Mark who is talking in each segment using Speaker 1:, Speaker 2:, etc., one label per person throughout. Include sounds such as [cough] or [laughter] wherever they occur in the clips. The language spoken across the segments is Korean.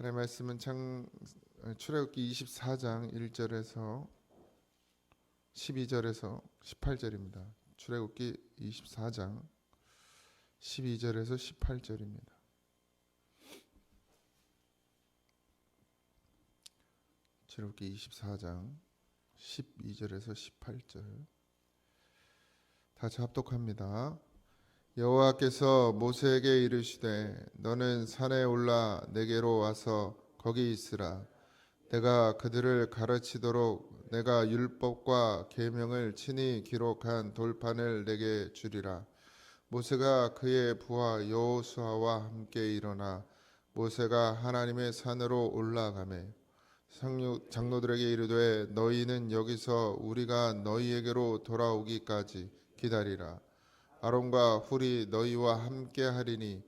Speaker 1: 하나님의 말씀은 창 출애굽기 24장 1절에서 12절에서 18절입니다. 출애굽기 24장 12절에서 18절입니다. 출애굽기 24장 12절에서 18절 다시 합독합니다. 여호와께서 모세에게 이르시되 너는 산에 올라 내게로 와서 거기 있으라. 내가 그들을 가르치도록 내가 율법과 계명을 친히 기록한 돌판을 내게 주리라. 모세가 그의 부하 여호수아와 함께 일어나 모세가 하나님의 산으로 올라가매. 장로들에게 이르되 너희는 여기서 우리가 너희에게로 돌아오기까지 기다리라 아론과 훌이 너희와 함께 하리니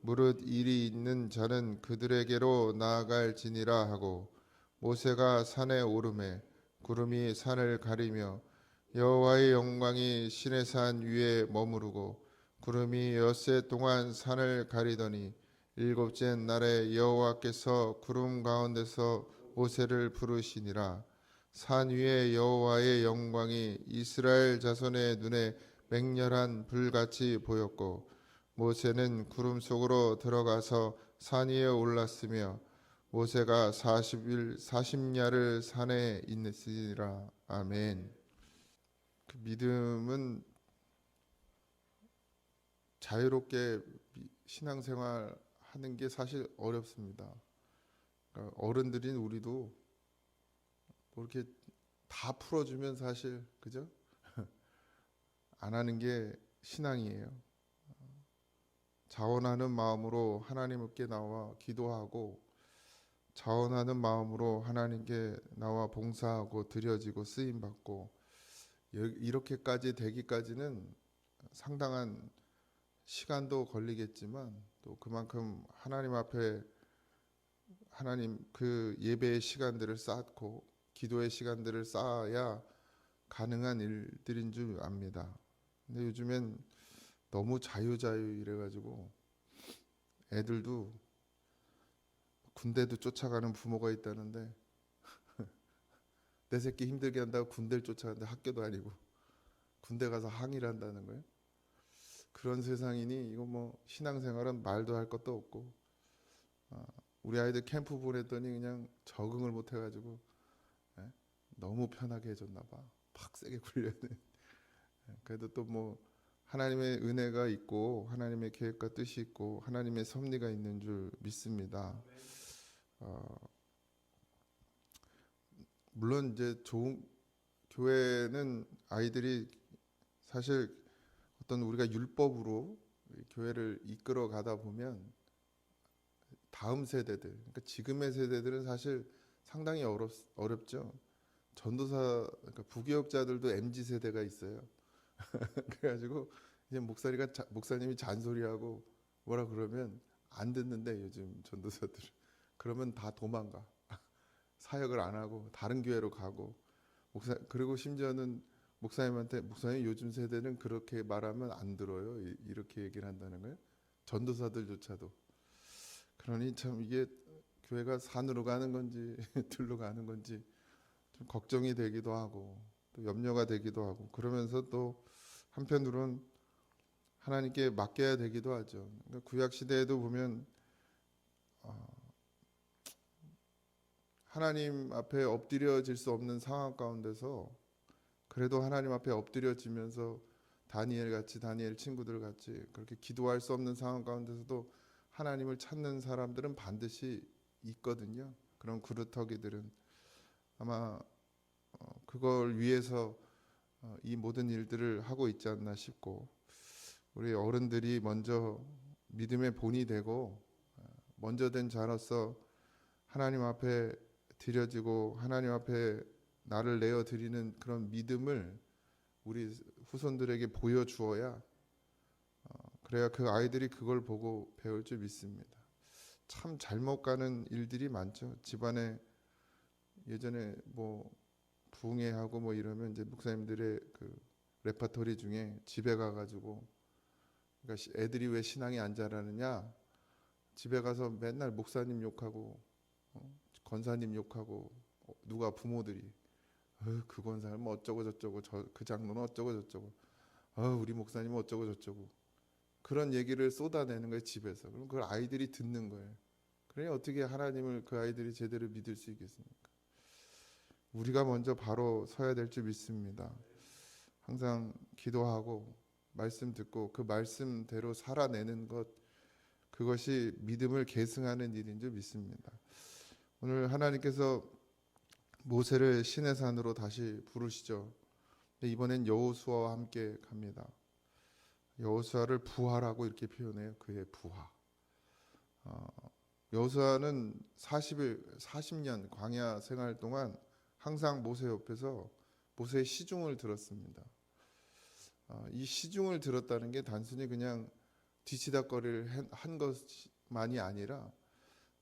Speaker 1: 무릇 일이 있는 자는 그들에게로 나아갈지니라 하고 모세가 산에 오르매 구름이 산을 가리며 여호와의 영광이 신의 산 위에 머무르고 구름이 엿새 동안 산을 가리더니 일곱째 날에 여호와께서 구름 가운데서 모세를 부르시니라. 산 위에 여호와의 영광이 이스라엘 자손의 눈에 맹렬한 불같이 보였고 모세는 구름 속으로 들어가서 산 위에 올랐으며 모세가 40일 40야를 산에 있으니라 아멘. 그 믿음은 자유롭게 미- 신앙생활 하는 게 사실 어렵습니다. 그러니까 어른들인 우리도 뭐 이렇게 다 풀어주면 사실 그죠? 안 하는 게 신앙이에요. 자원하는 마음으로 하나님께 나와 기도하고 자원하는 마음으로 하나님께 나와 봉사하고 드려지고 쓰임 받고 이렇게까지 되기까지는 상당한 시간도 걸리겠지만 또 그만큼 하나님 앞에 하나님 그 예배의 시간들을 쌓고 기도의 시간들을 쌓아야 가능한 일들인 줄 압니다. 근데 요즘엔 너무 자유자유 이래가지고 애들도 군대도 쫓아가는 부모가 있다는데 [laughs] 내 새끼 힘들게 한다고 군대를 쫓아가는데 학교도 아니고 군대 가서 항의를 한다는 거예요. 그런 세상이니 이거 뭐 신앙생활은 말도 할 것도 없고 아, 우리 아이들 캠프 보냈더니 그냥 적응을 못 해가지고 예? 너무 편하게 해줬나 봐. 팍 세게 굴려는. 예, 그래도 또 뭐 하나님의 은혜가 있고 하나님의 계획과 뜻이 있고 하나님의 섭리가 있는 줄 믿습니다. 어, 물론 이제 좋은 교회는 아이들이 사실 어떤 우리가 율법으로 교회를 이끌어 가다 보면 다음 세대들, 그러니까 지금의 세대들은 사실 상당히 어렵, 어렵죠. 전도사, 그러니까 부교육자들도 mz 세대가 있어요. [laughs] 그래가지고 이제 목사리가 자- 목사님이 잔소리하고 뭐라 그러면 안 듣는데 요즘 전도사들 그러면 다 도망가. [laughs] 사역을 안 하고 다른 교회로 가고. 목사 그리고 심지어는 목사님한테 목사님 요즘 세대는 그렇게 말하면 안 들어요. 이- 이렇게 얘기를 한다는 거예요. 전도사들조차도. 그러니 참 이게 교회가 산으로 가는 건지 [laughs] 들로 가는 건지 좀 걱정이 되기도 하고 또 염려가 되기도 하고 그러면서 또 한편으론 하나님께 맡겨야 되기도 하죠. 그러니까 구약 시대에도 보면 어, 하나님 앞에 엎드려질 수 없는 상황 가운데서 그래도 하나님 앞에 엎드려지면서 다니엘 같이 다니엘 친구들 같이 그렇게 기도할 수 없는 상황 가운데서도 하나님을 찾는 사람들은 반드시 있거든요. 그런 그루터기들은 아마 어, 그걸 위해서 어, 이 모든 일들을 하고 있지 않나 싶고 우리 어른들이 먼저 믿음의 본이 되고 어, 먼저 된 자로서 하나님 앞에 드려지고 하나님 앞에 나를 내어 드리는 그런 믿음을 우리 후손들에게 보여주어야 어, 그래야 그 아이들이 그걸 보고 배울 줄 믿습니다. 참 잘못 가는 일들이 많죠. 집안에 예전에 뭐 부흥회하고 뭐 이러면 이제 목사님들의 그 레파토리 중에 집에 가가지고 그러니까 시- 애들이 왜 신앙이 안 자라느냐? 집에 가서 맨날 목사님 욕하고 어? 권사님 욕하고 어, 누가 부모들이 어, 그 권사는 뭐 어쩌고 저쩌고 저 그 장로는 어쩌고 저쩌고 어, 우리 목사님은 어쩌고 저쩌고. 그런 얘기를 쏟아내는 거예요 집에서. 그럼 그걸 아이들이 듣는 거예요. 그래 어떻게 하나님을 그 아이들이 제대로 믿을 수 있겠습니까 우리가 먼저 바로 서야 될 줄 믿습니다 항상 기도하고 말씀 듣고 그 말씀대로 살아내는 것 그것이 믿음을 계승하는 일인 줄 믿습니다. 오늘 하나님께서 모세를 신의 산으로 다시 부르시죠. 이번엔 여호수아와 함께 갑니다. 여호수아를 부하라고 이렇게 표현해요. 그의 부하. 어, 여호수아는 40일 40년 광야 생활 동안 항상 모세 옆에서 모세의 시중을 들었습니다. 어, 이 시중을 들었다는 게 단순히 그냥 뒤치다거리를 한- 한 것만이 아니라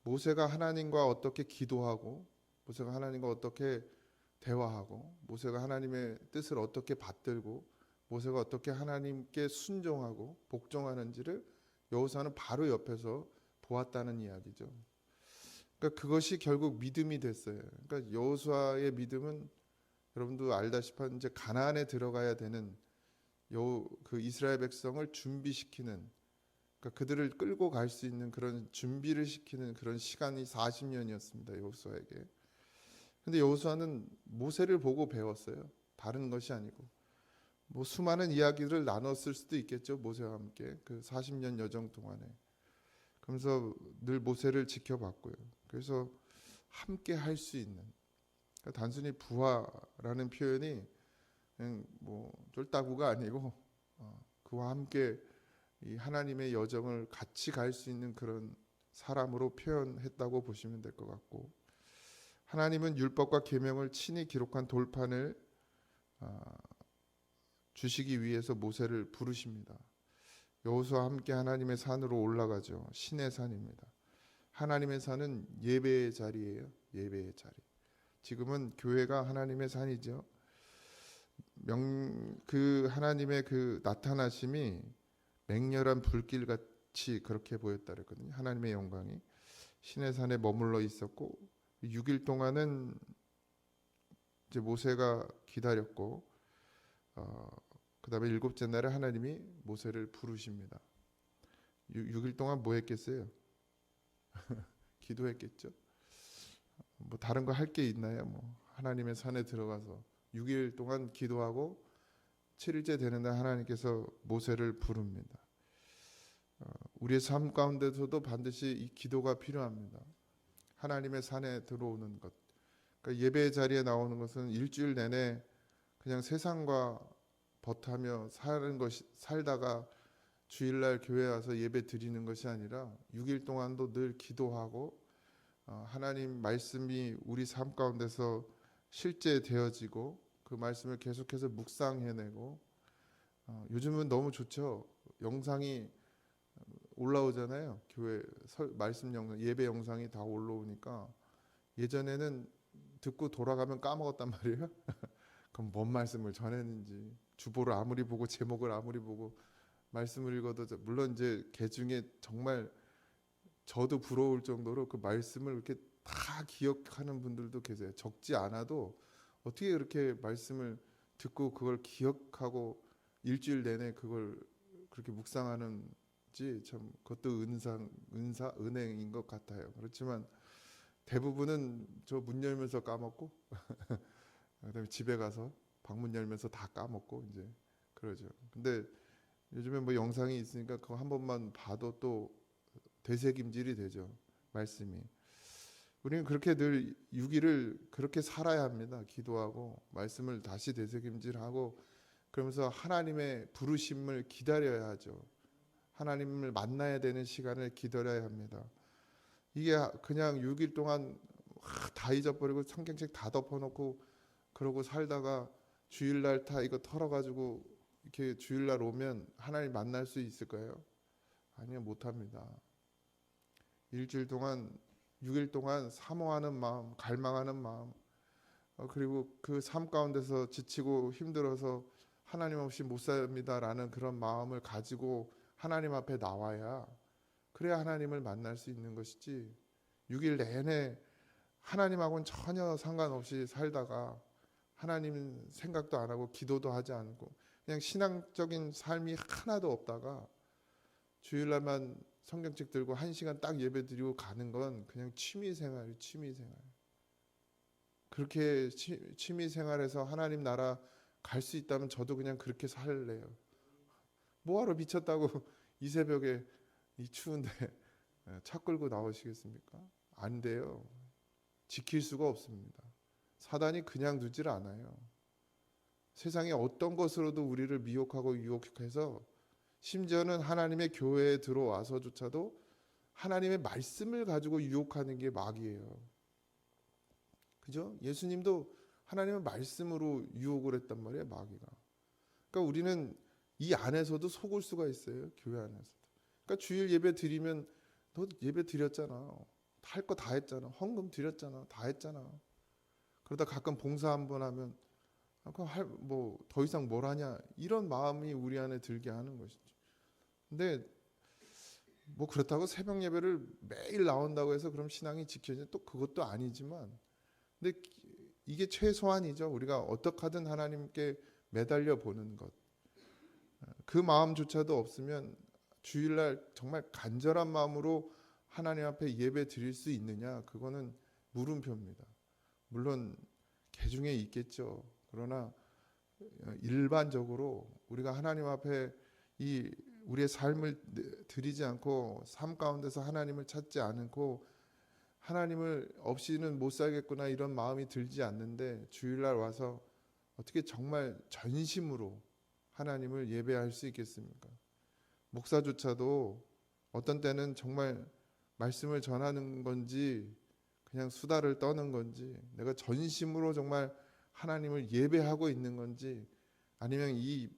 Speaker 1: 모세가 하나님과 어떻게 기도하고 모세가 하나님과 어떻게 대화하고 모세가 하나님의 뜻을 어떻게 받들고 모세가 어떻게 하나님께 순종하고 복종하는지를 여호수아는 바로 옆에서 보았다는 이야기죠. 그러니까 그것이 결국 믿음이 됐어요. 그러니까 여호수아의 믿음은 여러분도 알다시피 이제 가나안에 들어가야 되는 요그 이스라엘 백성을 준비시키는 그러니까 그들을 끌고 갈 수 있는 그런 준비를 시키는 그런 시간이 40년이었습니다. 여호수아에게. 근데 여호수아는 모세를 보고 배웠어요. 다른 것이 아니고 뭐 수많은 이야기를 나눴을 수도 있겠죠. 모세와 함께 그 40년 여정 동안에. 그러면서 늘 모세를 지켜봤고요. 그래서 함께 할 수 있는 그러니까 단순히 부하라는 표현이 그냥 뭐 쫄따구가 아니고 어, 그와 함께 이 하나님의 여정을 같이 갈 수 있는 그런 사람으로 표현했다고 보시면 될 것 같고 하나님은 율법과 계명을 친히 기록한 돌판을 아, 주시기 위해서 모세를 부르십니다. 여호수와 함께 하나님의 산으로 올라가죠. 신의 산입니다. 하나님의 산은 예배의 자리예요. 예배의 자리. 지금은 교회가 하나님의 산이죠. 명 그 하나님의 그 나타나심이 맹렬한 불길 같이 그렇게 보였다 그랬거든요. 하나님의 영광이 신의 산에 머물러 있었고 6일 동안은 이제 모세가 기다렸고 어, 그다음에 일곱째 날에 하나님이 모세를 부르십니다. 6, 일 동안 뭐 했겠어요? [laughs] 기도했겠죠. 뭐 다른 거 할 게 있나요? 뭐 하나님의 산에 들어가서 6일 동안 기도하고 7일째 되는 날 하나님께서 모세를 부릅니다. 어, 우리의 삶 가운데서도 반드시 이 기도가 필요합니다. 하나님의 산에 들어오는 것. 그러니까 예배 자리에 나오는 것은 일주일 내내 그냥 세상과 버타며 사는 것이 살다가 주일날 교회 와서 예배 드리는 것이 아니라 6일 동안도 늘 기도하고 어, 하나님 말씀이 우리 삶 가운데서 실제 되어지고 그 말씀을 계속해서 묵상해내고 어, 요즘은 너무 좋죠. 영상이 올라오잖아요. 교회 설, 말씀 영상, 예배 영상이 다 올라오니까 예전에는 듣고 돌아가면 까먹었단 말이에요. [laughs] 그럼 뭔 말씀을 전했는지 주보를 아무리 보고 제목을 아무리 보고 말씀을 읽어도 저- 물론 이제 개 중에 정말 저도 부러울 정도로 그 말씀을 이렇게 다 기억하는 분들도 계세요. 적지 않아도 어떻게 그렇게 말씀을 듣고 그걸 기억하고 일주일 내내 그걸 그렇게 묵상하는지 참 그것도 은상 은사 은행인 것 같아요. 그렇지만 대부분은 저 문 열면서 까먹고 [laughs] 그다음에 집에 가서 방문 열면서 다 까먹고 이제 그러죠. 근데 요즘에 뭐 영상이 있으니까 그거 한 번만 봐도 또 되새김질이 되죠. 말씀이. 우리는 그렇게 늘 유기를 그렇게 살아야 합니다. 기도하고 말씀을 다시 되새김질하고 그러면서 하나님의 부르심을 기다려야 하죠. 하나님을 만나야 되는 시간을 기다려야 합니다. 이게 그냥 6일 동안 다 잊어버리고 성경책 다 덮어놓고 그러고 살다가 주일날 다 이거 털어가지고 이렇게 주일날 오면 하나님 만날 수 있을까요? 아니요 못합니다. 일주일 동안 6일 동안 사모하는 마음, 갈망하는 마음, 어, 그리고 그 삶 가운데서 지치고 힘들어서 하나님 없이 못 삽니다라는 그런 마음을 가지고 하나님 앞에 나와야 그래야 하나님을 만날 수 있는 것이지 6일 내내 하나님하고는 전혀 상관없이 살다가 하나님 생각도 안 하고 기도도 하지 않고 그냥 신앙적인 삶이 하나도 없다가 주일날만 성경책 들고 한 시간 딱 예배 드리고 가는 건 그냥 취미 생활이 취미 생활. 그렇게 취, 취미 생활에서 하나님 나라 갈 수 있다면 저도 그냥 그렇게 살래요. 뭐하러 미쳤다고 [laughs] 이 새벽에 이 추운데 [laughs] 차 끌고 나오시겠습니까? 안 돼요. 지킬 수가 없습니다. 사단이 그냥 두질 않아요. 세상의 어떤 것으로도 우리를 미혹하고 유혹해서 심지어는 하나님의 교회에 들어와서조차도 하나님의 말씀을 가지고 유혹하는 게 마귀예요. 그죠? 예수님도 하나님의 말씀으로 유혹을 했단 말이에요, 마귀가. 그러니까 우리는 이 안에서도 속을 수가 있어요, 교회 안에서도. 그러니까 주일 예배 드리면 너 예배 드렸잖아. 할 거 다 했잖아. 헌금 드렸잖아. 다 했잖아. 그러다 가끔 봉사 한 번 하면 뭐더 이상 뭘 하냐 이런 마음이 우리 안에 들게 하는 것이죠. 근데 뭐 그렇다고 새벽 예배를 매일 나온다고 해서 그럼 신앙이 지켜지냐 또 그것도 아니지만 근데 이게 최소한이죠. 우리가 어떻게 하든 하나님께 매달려 보는 것. 그 마음조차도 없으면 주일날 정말 간절한 마음으로 하나님 앞에 예배 드릴 수 있느냐? 그거는 물음표입니다. 물론 개중에 있겠죠. 그러나 일반적으로 우리가 하나님 앞에 이 우리의 삶을 드리지 않고 삶 가운데서 하나님을 찾지 않고 하나님을 없이는 못 살겠구나 이런 마음이 들지 않는데 주일날 와서 어떻게 정말 전심으로 하나님을 예배할 수 있겠습니까? 목사조차도 어떤 때는 정말 말씀을 전하는 건지 그냥 수다를 떠는 건지 내가 전심으로 정말 하나님을 예배하고 있는 건지 아니면 이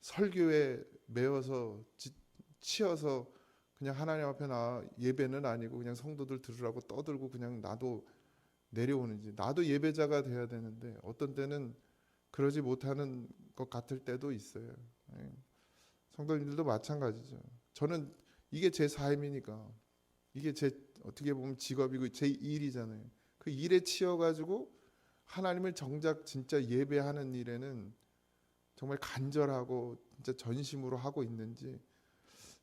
Speaker 1: 설교에 매어서 지, 치여서 그냥 하나님 앞에 나 예배는 아니고 그냥 성도들 들으라고 떠들고 그냥 나도 내려오는지 나도 예배자가 돼야 되는데 어떤 때는 그러지 못하는 것 같을 때도 있어요. 예. 성도님들도 마찬가지죠. 저는 이게 제 삶이니까 이게 제 어떻게 보면 직업이고 제 일이잖아요. 그 일에 치여 가지고 하나님을 정작 진짜 예배하는 일에는 정말 간절하고 진짜 전심으로 하고 있는지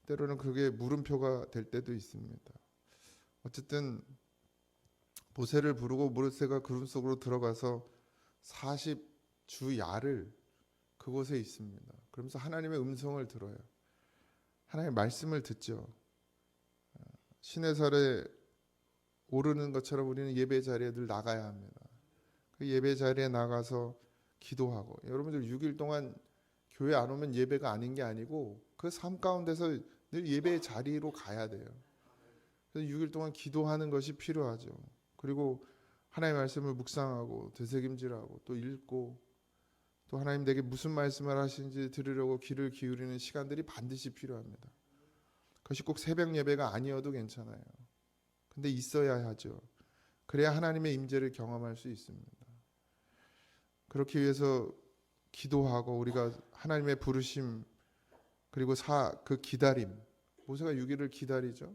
Speaker 1: 때로는 그게 물음표가 될 때도 있습니다. 어쨌든 모세를 부르고 모세가 구름 속으로 들어가서 40주 야를 그곳에 있습니다. 그러면서 하나님의 음성을 들어요. 하나님의 말씀을 듣죠. 시내살에 오르는 것처럼 우리는 예배 자리에 늘 나가야 합니다. 그 예배 자리에 나가서 기도하고 여러분들 6일 동안 교회 안 오면 예배가 아닌 게 아니고 그 삶 가운데서 늘 예배 자리로 가야 돼요. 그래서 6일 동안 기도하는 것이 필요하죠. 그리고 하나님의 말씀을 묵상하고 되새김질하고 또 읽고 또 하나님 내게 무슨 말씀을 하시는지 들으려고 귀를 기울이는 시간들이 반드시 필요합니다. 그것이 꼭 새벽 예배가 아니어도 괜찮아요. 근데 있어야 하죠. 그래야 하나님의 임재를 경험할 수 있습니다. 그렇기 위해서 기도하고 우리가 하나님의 부르심 그리고 사 그 기다림 모세가 6일을 기다리죠.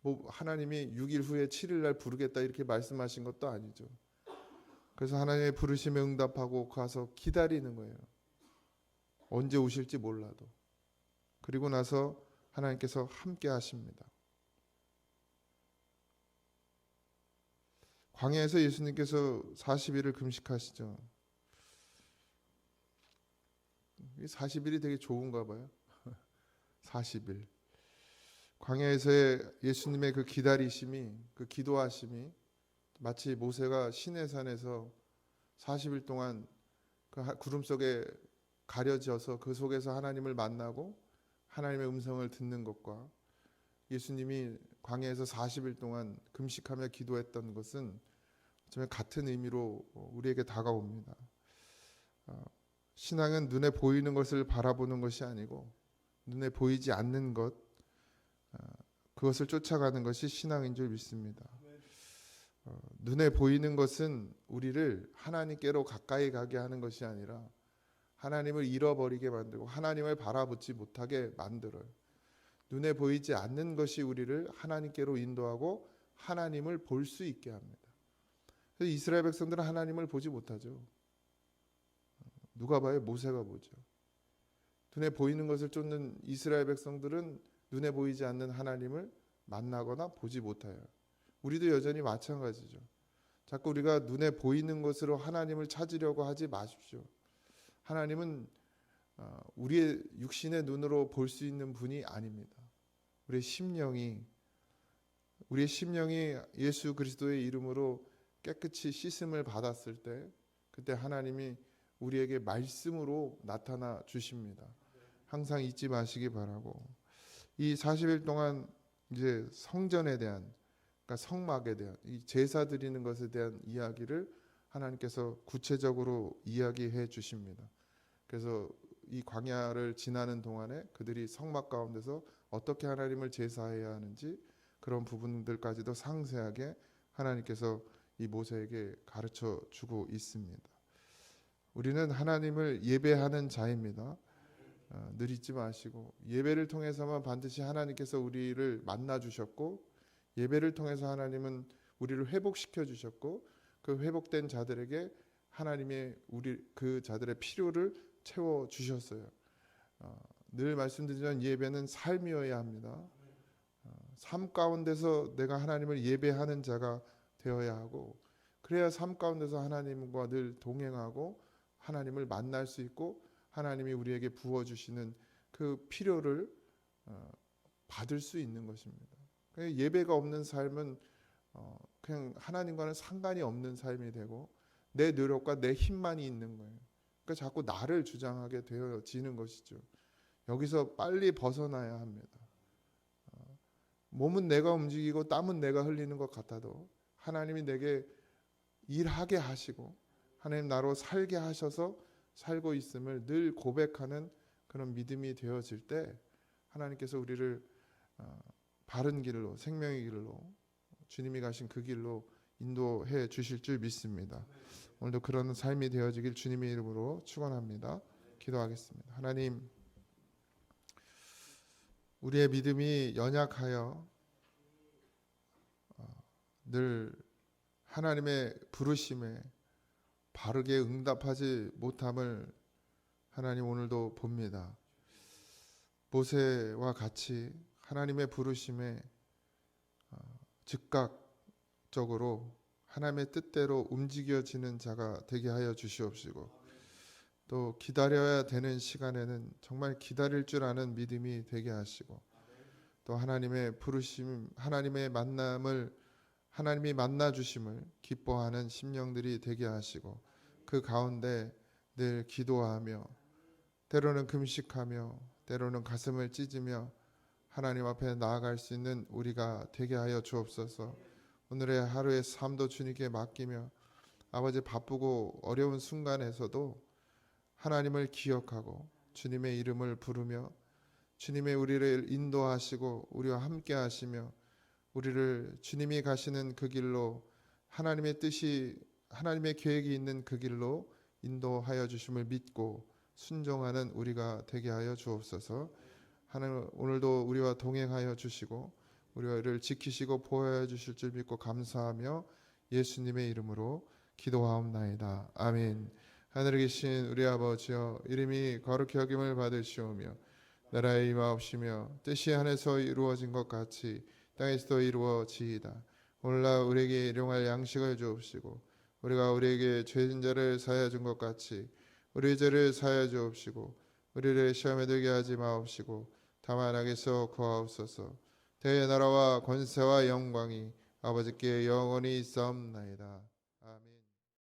Speaker 1: 뭐 하나님이 6일 후에 7일 날 부르겠다 이렇게 말씀하신 것도 아니죠. 그래서 하나님의 부르심에 응답하고 가서 기다리는 거예요. 언제 오실지 몰라도. 그리고 나서 하나님께서 함께 하십니다. 광야에서 예수님께서 40일을 금식하시죠. 40일이 되게 좋은가 봐요. [laughs] 40일. 광야에서의 예수님의 그 기다리심이 그 기도하심이 마치 모세가 시내산에서 40일 동안 그 구름 속에 가려져서 그 속에서 하나님을 만나고 하나님의 음성을 듣는 것과 예수님이 광야에서 40일 동안 금식하며 기도했던 것은 정말 같은 의미로 우리에게 다가옵니다. 어, 신앙은 눈에 보이는 것을 바라보는 것이 아니고 눈에 보이지 않는 것 어, 그것을 쫓아가는 것이 신앙인 줄 믿습니다. 어, 눈에 보이는 것은 우리를 하나님께로 가까이 가게 하는 것이 아니라 하나님을 잃어버리게 만들고 하나님을 바라보지 못하게 만들어요. 눈에 보이지 않는 것이 우리를 하나님께로 인도하고 하나님을 볼 수 있게 합니다. 그래서 이스라엘 백성들은 하나님을 보지 못하죠. 누가 봐요? 모세가 보죠. 눈에 보이는 것을 쫓는 이스라엘 백성들은 눈에 보이지 않는 하나님을 만나거나 보지 못해요. 우리도 여전히 마찬가지죠. 자꾸 우리가 눈에 보이는 것으로 하나님을 찾으려고 하지 마십시오. 하나님은 어, 우리의 육신의 눈으로 볼 수 있는 분이 아닙니다. 우리의 심령이 우리의 심령이 예수 그리스도의 이름으로 깨끗이 씻음을 받았을 때 그때 하나님이 우리에게 말씀으로 나타나 주십니다. 항상 잊지 마시기 바라고 이 40일 동안 이제 성전에 대한 그러니까 성막에 대한 이 제사 드리는 것에 대한 이야기를 하나님께서 구체적으로 이야기해 주십니다. 그래서 이 광야를 지나는 동안에 그들이 성막 가운데서 어떻게 하나님을 제사해야 하는지 그런 부분들까지도 상세하게 하나님께서 이 모세에게 가르쳐 주고 있습니다. 우리는 하나님을 예배하는 자입니다. 어, 늘 잊지 마시고 예배를 통해서만 반드시 하나님께서 우리를 만나 주셨고 예배를 통해서 하나님은 우리를 회복시켜 주셨고 그 회복된 자들에게 하나님의 우리 그 자들의 필요를 채워 주셨어요. 어, 늘 말씀드리지만 예배는 삶이어야 합니다. 어, 삶 가운데서 내가 하나님을 예배하는 자가 되어야 하고 그래야 삶 가운데서 하나님과 늘 동행하고 하나님을 만날 수 있고 하나님이 우리에게 부어 주시는 그 필요를 어, 받을 수 있는 것입니다. 예배가 없는 삶은 어, 그냥 하나님과는 상관이 없는 삶이 되고 내 노력과 내 힘만이 있는 거예요. 그러니까 자꾸 나를 주장하게 되어지는 것이죠. 여기서 빨리 벗어나야 합니다. 어, 몸은 내가 움직이고 땀은 내가 흘리는 것 같아도 하나님이 내게 일하게 하시고 하나님 나로 살게 하셔서 살고 있음을 늘 고백하는 그런 믿음이 되어질 때 하나님께서 우리를 어, 바른 길로 생명의 길로 주님이 가신 그 길로 인도해 주실 줄 믿습니다. 오늘도 그런 삶이 되어지길 주님의 이름으로 축원합니다. 기도하겠습니다. 하나님 우리의 믿음이 연약하여 어, 늘 하나님의 부르심에 바르게 응답하지 못함을 하나님 오늘도 봅니다. 모세와 같이 하나님의 부르심에 어, 즉각적으로 하나님의 뜻대로 움직여지는 자가 되게 하여 주시옵시고 또 기다려야 되는 시간에는 정말 기다릴 줄 아는 믿음이 되게 하시고 또 하나님의 부르심 하나님의 만남을 하나님이 만나 주심을 기뻐하는 심령들이 되게 하시고 그 가운데 늘 기도하며 때로는 금식하며 때로는 가슴을 찢으며 하나님 앞에 나아갈 수 있는 우리가 되게 하여 주옵소서. 오늘의 하루의 삶도 주님께 맡기며 아버지 바쁘고 어려운 순간에서도 하나님을 기억하고 주님의 이름을 부르며 주님의 우리를 인도하시고 우리와 함께 하시며 우리를 주님이 가시는 그 길로 하나님의 뜻이 하나님의 계획이 있는 그 길로 인도하여 주심을 믿고 순종하는 우리가 되게 하여 주옵소서. 하나님 오늘도 우리와 동행하여 주시고 우리를 지키시고 보호해 주실 줄 믿고 감사하며 예수님의 이름으로 기도하옵나이다. 아멘. 하늘에 계신 우리 아버지여 이름이 거룩히 여김을 받으시오며 나라의 임하옵시며 뜻이 하늘에서 이루어진 것 같이 땅에서도 이루어지이다. 오늘날 우리에게 일용할 양식을 주옵시고 우리가 우리에게 죄진 자를 사하여 준 것 같이 우리 죄를 사하여 주옵시고 우리를 시험에 들게 하지 마옵시고 다만 악에서 구하옵소서 대의 나라와 권세와 영광이 아버지께 영원히 있사옵나이다.